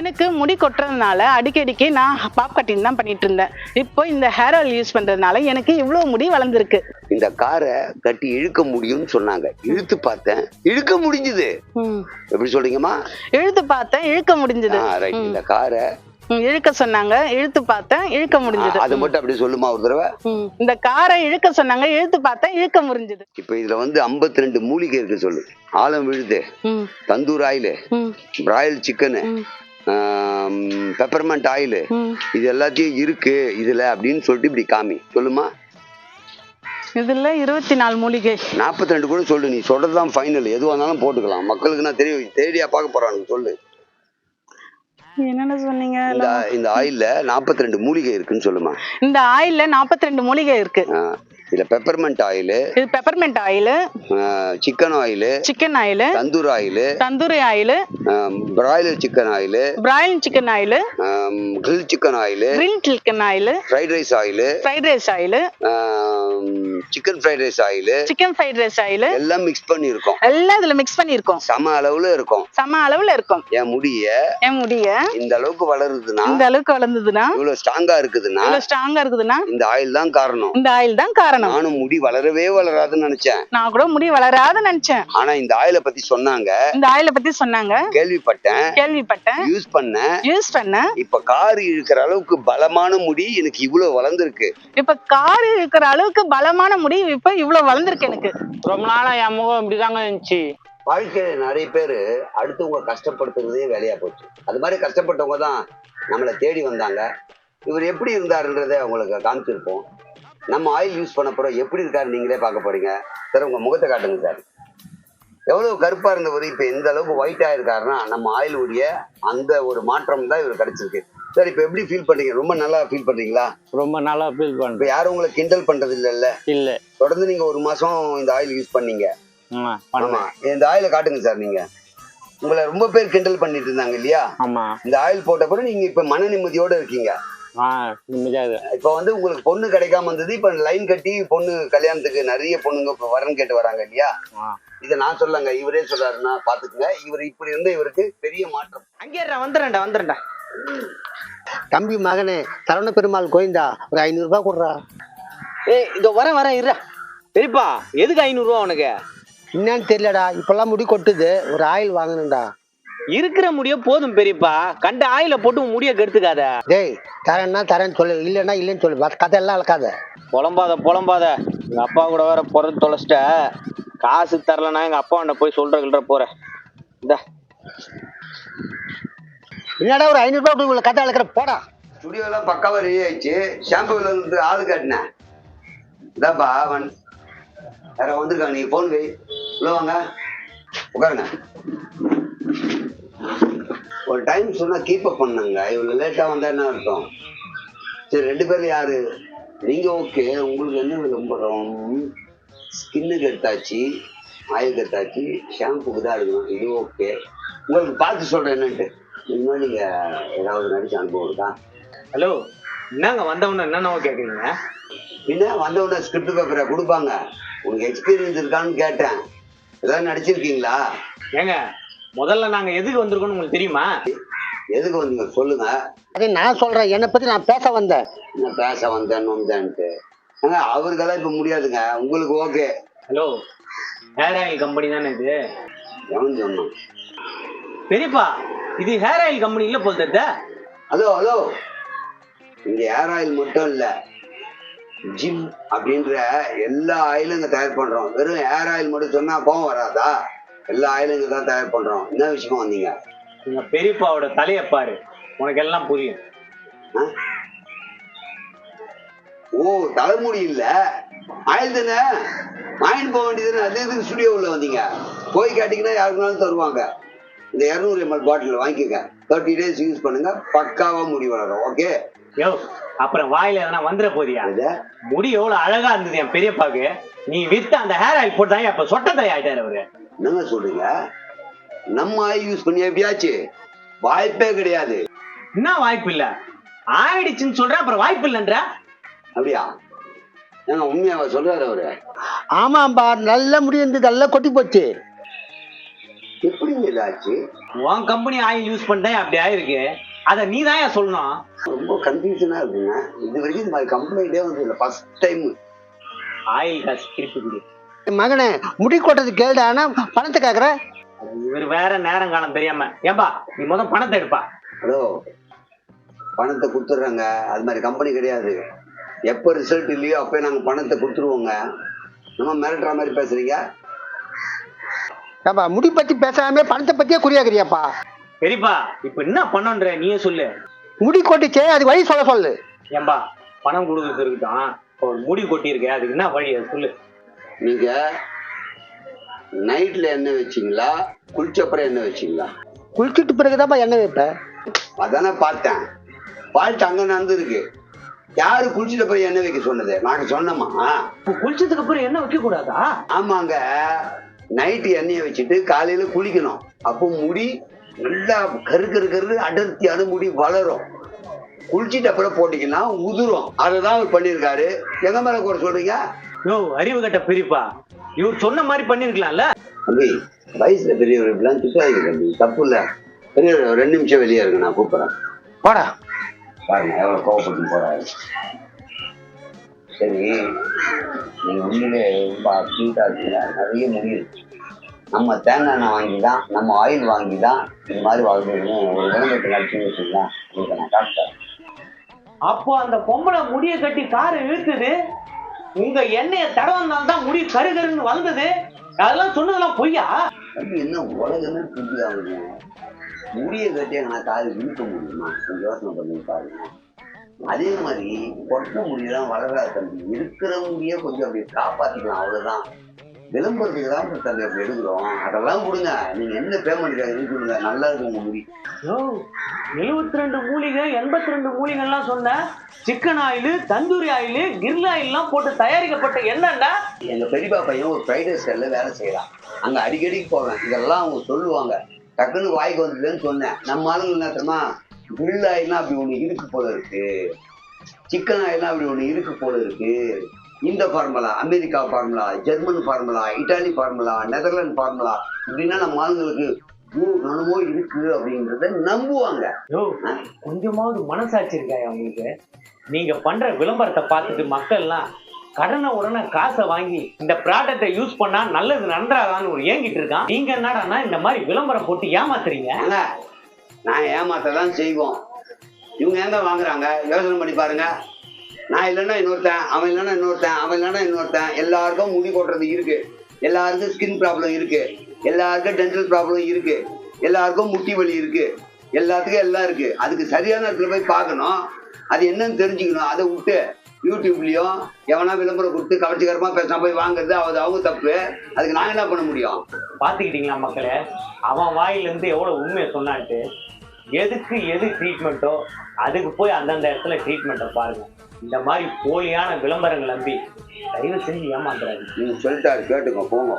எனக்கு முடி கொட்டுறதுனால அடிக்கடிக்கு நான் பாப் கட்டிங் தான் பண்ணிட்டு இருந்தேன். இப்போ இந்த ஹேர் ஆயில் யூஸ் பண்றதுனால எனக்கு இவ்வளோ முடி வளர்ந்துருக்கு. இந்த காரை கட்டி இழுக்க முடியும்னு சொன்னாங்க. இழுத்து பார்த்தேன். இழுக்க முடிஞ்சுது. எப்படி சொல்றீங்கம்மா? இழுத்து பார்த்தேன் இழுக்க முடிஞ்சது. ரைட் இந்த காரை இழுக்க சொன்னாங்க இழுத்து பார்த்தேன் இழுக்க முடிஞ்சது. அதை மட்டும் அப்படி சொல்லுமா ஒரு தடவை. இந்த காரை இழுக்க சொன்னாங்க இழுத்து பார்த்தேன் இழுக்க முடிஞ்சது. இப்போ இதுல வந்து 52 ரெண்டு மூலிகை இருக்கு சொல்லு. ஆலம் விழுது. Tandoor oil. Broil chicken peppermint oil இது எல்லாத்தையும் இருக்கு இதுல அப்படின்னு சொல்லிட்டு இப்படி காமி. சொல்லுமா? இதுல இருபத்தி நாலு மூலிகை. 42 ரெண்டு கூட சொல்லு நீ சொல்றதுதான் ஃபைனல் எதுவாக இருந்தாலும் போட்டுக்கலாம். மக்களுக்கு நான் தெரியும் தேடியா பார்க்க போறானுங்க சொல்லு. என்னென்ன சொன்னீங்க? இந்த இந்த ஆயில்ல 42 ரெண்டு மூலிகை இருக்குன்னு சொல்லுமா. இந்த ஆயில்ல 42 ரெண்டு மூலிகை இருக்கு. இதுல பெப்பர்மெண்ட் ஆயில் இது peppermint oil chicken oil chicken oil tandoor oil tandoori oil broiler chicken oil broil chicken oil grill chicken oil grill chicken oil fried rice oil fried rice oil chicken fried rice oil chicken fried rice oil எல்லாம் mix பண்ணி இருக்கும் எல்லாம் இதுல mix பண்ணியிருக்கோம். சம அளவுல இருக்கும். சம அளவுல இருக்கும். என் முடிய என் முடிய இந்த அளவுக்கு வளருதுன்னா இந்த அளவுக்கு வளர்ந்ததுன்னா இவ்வளவு ஸ்ட்ராங்கா இருக்குதுன்னா இவ்வளவு ஸ்ட்ராங்கா இருக்குதுன்னா இந்த ஆயில் தான் காரணம். இந்த ஆயில் தான் காரணம். நானும் முடி வளரவே வளராதுன்னு நினைச்சேன். நான் கூட முடி வளராத நினைச்சேன். ஆனா இந்த ஆயிலை பத்தி சொன்னாங்க. இந்த ஆயில பத்தி சொன்னாங்க. கேள்விப்பட்டேன். கேள்விப்பட்டேன். யூஸ் பண்ணேன். யூஸ் பண்ணேன். இப்ப கார் இழுக்கிற அளவுக்கு பலமான முடி எனக்கு இவ்வளவு வளர்ந்துருக்கு. இப்ப கார் இருக்கிற அளவுக்கு பலமான முடி இப்ப இவ்வளவு வளர்ந்துருக்கு எனக்கு. ரொம்ப நாளா என் முகம் இப்படிதாங்க இருந்துச்சு. வாழ்க்கையில நிறைய பேர் அடுத்தவங்க கஷ்டப்படுத்துறதே வேலையா போச்சு. அது மாதிரி கஷ்டப்பட்டவங்க தான் நம்மளை தேடி வந்தாங்க. இவர் எப்படி இருந்தாருன்றதை உங்களுக்கு காமிச்சிருப்போம். நம்ம ஆயில் யூஸ் பண்ண போறோம். எப்படி இருக்காரு நீங்களே பார்க்க போறீங்க. சார் உங்க முகத்தை காட்டுங்க சார். எவ்வளவு கருப்பா இருந்தவர் இப்ப எந்த அளவுக்கு ஒயிட்டா இருக்காருன்னா நம்ம ஆயில் உடைய அந்த ஒரு மாற்றம் தான் இவர் கிடைச்சிருக்கு. சார் இப்ப எப்படி ஃபீல் பண்றீங்க? ரொம்ப நல்லா ஃபீல் பண்றீங்களா? ரொம்ப நாளா ஃபீல் இப்ப பண்றேன் யாரும் உங்களை கிண்டல் பண்றது இல்லைல்ல இல்ல. தொடர்ந்து நீங்க ஒரு மாசம் இந்த ஆயில் யூஸ் பண்ணீங்க. ஆமா ஆமா. பண்ணேன் இந்த ஆயில காட்டுங்க சார் நீங்க. உங்களை ரொம்ப பேர் கிண்டல் பண்ணிட்டு இருந்தாங்க இல்லையா? ஆமா. இந்த ஆயில் போட்ட பிறகு நீங்க இப்ப மன நிம்மதியோட இருக்கீங்க. ஆ இப்ப வந்து உங்களுக்கு பொண்ணு கிடைக்காம இருந்தது. இப்ப லைன் கட்டி பொண்ணு கல்யாணத்துக்கு நிறைய பொண்ணுங்க இப்ப வரன் கேட்டு வராங்க இல்லையா? ஆ. இதை நான் சொல்லங்க இவரே சொல்றாருன்னா பாத்துக்குங்க. இவர் இப்படி இருந்த இவருக்கு பெரிய மாற்றம். அங்கே வந்துடுறேன்டா வந்துடுறேன்டா. தம்பி மகனே சரவண பெருமாள் கோயந்தா ஒரு ஐநூறுரூபா கொடுறா. ஏய் இதோ வரேன் வரேன் இருடா. பெரியப்பா எதுக்கு ஐநூறுரூவா உனக்கு? என்னன்னு தெரியலடா இப்பெல்லாம் முடி கொட்டுது ஒரு ஆயில் வாங்கணும்டா. இருக்கிற முடிய போதும் பெரியப்பா. கண்ட ஆயில போட்டு உன் முடிய கெடுத்துக்காத. டேய் தரேன்னா தரேன்னு சொல்லு இல்லைன்னா இல்லைன்னு சொல்லு கதையெல்லாம் அளக்காத. புலம்பாத புலம்பாத. எங்க அப்பா கூட வேற பிறந்து தொலைச்சிட்ட. காசு தரலன்னா எங்க அப்பா போய் சொல்ற கிள்ற போறேன். இந்த. என்னடா ஒரு ஐநூறுரூபா கொடுத்து உங்களை கதை அளக்கிற போடா. ஸ்டுடியோலாம் பக்காவா ரெடி ஆயிடுச்சு. ஷாம்புல இருந்து ஆள் காட்டினேன். இதாப்பா அவன் யாரோ வந்திருக்காங்க நீங்க போன் வை. உள்ள வாங்க. உட்காருங்க. ஒரு டைம் சொன்னா கீப் அப் பண்ணுங்க. இவ்வளவு லேட்டா வந்தா என்ன அர்த்தம்? சரி ரெண்டு பேரும் யாரு? நீங்க ஓகே உங்களுக்கு என்ன ரொம்ப ஸ்கின்னுக்கு எடுத்தாச்சு ஆயுக்கு எடுத்தாச்சு ஷாம்புக்கு தான் எடுக்கணும். இது ஓகே உங்களுக்கு பார்த்து சொல்றேன் என்னன்ட்டு. இன்னும் நீங்க ஏதாவது நடிச்ச அனுபவம் இருக்கா? ஹலோ என்னங்க வந்தவன என்னென்ன கேக்குறீங்க? பின்ன வந்தவுடனே ஸ்கிரிப்ட் பேப்பரை கொடுப்பாங்க. உனக்கு எக்ஸ்பீரியன்ஸ் இருக்கான்னு கேட்டேன். ஏதாவது நடிச்சிருக்கீங்களா? ஏங்க முதல்ல நாங்க எதுக்கு வந்திருக்கோம்னு உங்களுக்கு தெரியுமா? எதுக்கு வந்தீங்க? சொல்லுங்க. அதே நான் சொல்றேன். என்னை பத்தி நான் பேச வந்தேன். என்ன பேச வந்தேன் வந்தேன்ட்டு. ஏங்க அவருக்கெல்லாம் இப்ப முடியாதுங்க. உங்களுக்கு okay hello hair oil company தானே இது? எவன் சொன்னான்? பெரியப்பா இது ஹேர் ஆயில் கம்பெனி இல்ல போல் தெரியுதா? Hello hello. இங்க ஏர் ஆயில் மட்டும் இல்ல. ஜிம் அப்படின்ற எல்லா ஆயிலும் இங்க தயார் பண்றோம். வெறும் ஏர் ஆயில் மட்டும் சொன்னா கோவம் வராதா? எல்லா ஆயிலும் இங்க தான் தயார் பண்றோம். என்ன விஷயமா வந்தீங்க? எங்க பெரியப்பாவோட தலையை பாரு. உனக்கு எல்லாம் புரியும்? ஓ தலைமுடி இல்ல. ஆயில் தானே? வாங்கிட்டு போக வேண்டியது அது எதுக்கு ஸ்டுடியோ உள்ள வந்தீங்க? போய் கேட்டீங்கன்னா யாருக்குனாலும் தருவாங்க. இந்த இரநூறு எம்எல் பாட்டில் வாங்கிக்கோங்க. தேர்ட்டி டேஸ் யூஸ் பண்ணுங்க பக்காவா முடி வளரும் ஓகே யோ அப்புறம் வாயில எதனா வந்துட போதியா? முடி எவ்வளவு அழகா இருந்தது என் பெரியப்பாக்கு நீ வித்த அந்த ஹேர் ஆயில் போட்டாங்க அப்ப சொட்ட தலை ஆயிட்டாரு அவரு. என்னங்க சொல்றீங்க? நம்ம ஆயில் யூஸ் பண்ணி எப்படியாச்சு வாய்ப்பே கிடையாது. என்ன வாய்ப்பு இல்ல? ஆயிடுச்சுன்னு சொல்ற அப்புறம் வாய்ப்பு இல்லைன்ற? அப்படியா? ஏங்க உண்மையாவா சொல்றாரு அவரு? ஆமாம்பா நல்ல முடி இருந்தது நல்லா கொட்டி போச்சு. இதை ஆச்சு உன் கம்பெனி ஆயில் யூஸ் பண்ணிட்டேன் அப்படி ஆயிருக்கு. அத நீ தான் சொல்லணும். ரொம்ப கன்ஃபியூஷனா இருக்குங்க. இது வரைக்கும் இந்த மாதிரி கம்ப்ளைண்டே வந்து இல்லை ஃபர்ஸ்ட் டைம் ஆயில் காசு திருப்பி கொடு. மகனே முடி கொட்டது கேளுடா ஆனா பணத்தை கேக்குற? இவர் வேற நேரம் காலம் தெரியாம. ஏம்பா நீ முத பணத்தை எடுப்பா. ஹலோ பணத்தை கொடுத்துட்றாங்க. அது மாதிரி கம்பெனி கிடையாது. எப்போ ரிசல்ட் இல்லையோ அப்போ நாங்கள் பணத்தை கொடுத்துருவோங்க. நம்ம மிரட்டுற மாதிரி பேசுறீங்க? ஏப்பா முடி பத்தி பேசாம பணத்தை பத்தியே குறியாக்குறியாப்பா. பெரியப்பா இப்ப என்ன பண்ணன்ற நீயே சொல்லு. முடி கொட்டிச்சே அது வழி சொல்ல சொல்லு. ஏம்பா பணம் கொடுக்கறது இருக்கட்டும் ஒரு முடி கொட்டியிருக்கே அதுக்கு என்ன வழி அது சொல்லு. நீங்கள் நைட்டில் எண்ணெய் வச்சிங்களா குளிச்சப்புறம் எண்ணெய் வச்சிங்களா? குளிச்சுட்டு பிறகுதான்ப்பா எண்ணெய் வைப்ப. அதானே பார்த்தேன். ஃபால்ட் அங்கே நடந்துருக்கு. யாரு குளிச்சுட்டு போய் எண்ணெய் வைக்க சொன்னது? நாங்கள் சொன்னோமா குளிச்சதுக்கு அப்புறம் என்ன வைக்க கூடாதா ஆமாங்க. நைட்டு எண்ணெயை வச்சுட்டு காலையில குளிக்கணும். அப்போ முடி நல்லா கரு கரு கரு அடர்த்தியான முடி வளரும். குளிச்சிட்டு அப்புறம் போட்டீங்கன்னா உதிரும். அதை தான் அவர் பண்ணியிருக்காரு. எங்க மேல கூட சொல்றீங்க? யோ அறிவு கட்ட பெரியப்பா இவர் சொன்ன மாதிரி பண்ணிருக்கலாம்ல தம்பி வயசுல பெரியவர் இப்படிலாம் திட்டாதீங்க தம்பி. தப்பு இல்ல. பெரியவர் ரெண்டு நிமிஷம் வெளியே இருங்க நான் கூப்பிடுறேன். போடா பாருங்க எவ்வளவு கோவப்பட்டு போறாரு. சரி நீங்க உண்மையிலே ரொம்ப அக்யூட்டா இருக்கீங்க. நிறைய முடியுது நம்ம தேங்காய் எண்ணெய் வாங்கி தான் நம்ம ஆயில் வாங்கி தான் இது மாதிரி வாழ்ந்துருன்னு ஒரு விளம்பரத்தை நடத்தி வச்சுக்கலாம் உங்களுக்கு நான் காட்டுறேன் அப்போ அந்த பொம்பளை முடிய கட்டி காரை இழுத்துது உங்க எண்ணெய தடவந்தால் தான் முடி கருகருன்னு வளர்ந்தது. அதெல்லாம் சொன்னதெல்லாம் பொய்யா? என்ன உலகமே ஆகுது முடியை கட்டி நான் காது இழுக்க முடியுமா? கொஞ்சம் யோசனை பண்ணி பாருங்க. அதே மாதிரி கொட்ட முடியெல்லாம் வளராது தம்பி இருக்கிற முடியை கொஞ்சம் அப்படி காப்பாத்திக்கலாம் அவ்வளவுதான். விளம்பரத்துக்கு தான் தம்பி அப்படி எடுக்கிறோம். அதெல்லாம் கொடுங்க. நீங்க என்ன பேமெண்ட் கொடுங்க நல்லா இருக்கும் உங்க முடி. யோ எழுபத்தி ரெண்டு மூலிகை எண்பத்தி ரெண்டு மூலிகைலாம் சொன்ன chicken oil tandoori oil grill ஆயில்லாம் போட்டு தயாரிக்கப்பட்ட எண்ணெய்டா எங்க பெரியப்பா பையன் ஒரு ஃப்ரைட் ரைஸ்ல வேலை செய்யறான் அங்க அடிக்கடி போவேன். இதெல்லாம் அவங்க சொல்லுவாங்க. டக்குன்னு வாய்க்கு வந்ததுன்னு சொன்னேன். நம்ம ஆளுங்க என்ன கிரில் ஆயில்னா அப்படி ஒண்ணு இருக்கு போல இருக்கு. சிக்கன் ஆயில்னா அப்படி ஒண்ணு இருக்கு போல இருக்கு. இந்த formula America formula German formula Italy formula Netherlands formula இப்படின்னா நம்ம ஆளுங்களுக்கு என்னமோ இருக்கு அப்படின்றத நம்புவாங்க. கொஞ்சமாவது மனசாட்சி இருக்காயா உங்களுக்கு? நீங்க பண்ற விளம்பரத்தை பார்த்துட்டு மக்கள்லாம் கடனை உடனே காசை வாங்கி இந்த ப்ராடக்டை யூஸ் பண்ணா நல்லது நன்றாதான்னு ஒரு ஏங்கிட்டு இருக்கான். நீங்க என்னடான்னா இந்த மாதிரி விளம்பரம் போட்டு ஏமாத்துறீங்க? நான் ஏமாத்த தான் செய்வோம். இவங்க எங்க வாங்குறாங்க? யோசனை பண்ணி பாருங்க. நான் இல்லைன்னா இன்னொருத்தன் அவன் இல்லைன்னா இன்னொருத்தன் அவன் இல்லைன்னா இன்னொருத்தன். எல்லாருக்கும் முடி கொட்டுறது இருக்கு. எல்லாருக்கும் ஸ்கின் ப்ராப்ளம் இருக்கு. எல்லாருக்கும் டென்டல் ப்ராப்ளம் இருக்கு. எல்லாருக்கும் முட்டி வலி இருக்கு. எல்லாத்துக்கும் எல்லாம் இருக்கு. அதுக்கு சரியான இடத்துல போய் பார்க்கணும். அது என்னன்னு தெரிஞ்சுக்கணும். அதை விட்டு யூடியூப்லேயும் எவனா விளம்பரம் கொடுத்து கவர்ச்சிகரமாக பேசாம போய் வாங்குறது அது அவங்க தப்பு. அதுக்கு நாங்கள் என்ன பண்ண முடியும்? பார்த்துக்கிட்டீங்களா மக்களை? அவன் வாயிலேருந்து எவ்வளோ உண்மையை சொன்னான்ட்டு எதுக்கு எது ட்ரீட்மெண்ட்டோ அதுக்கு போய் அந்தந்த இடத்துல ட்ரீட்மெண்ட்டை பாருங்க. இந்த மாதிரி போலியான விளம்பரங்கள் நம்பி தயவு செஞ்சு ஏமாத்துறாரு நீங்கள் சொல்லிட்டாரு கேட்டுங்க போங்க.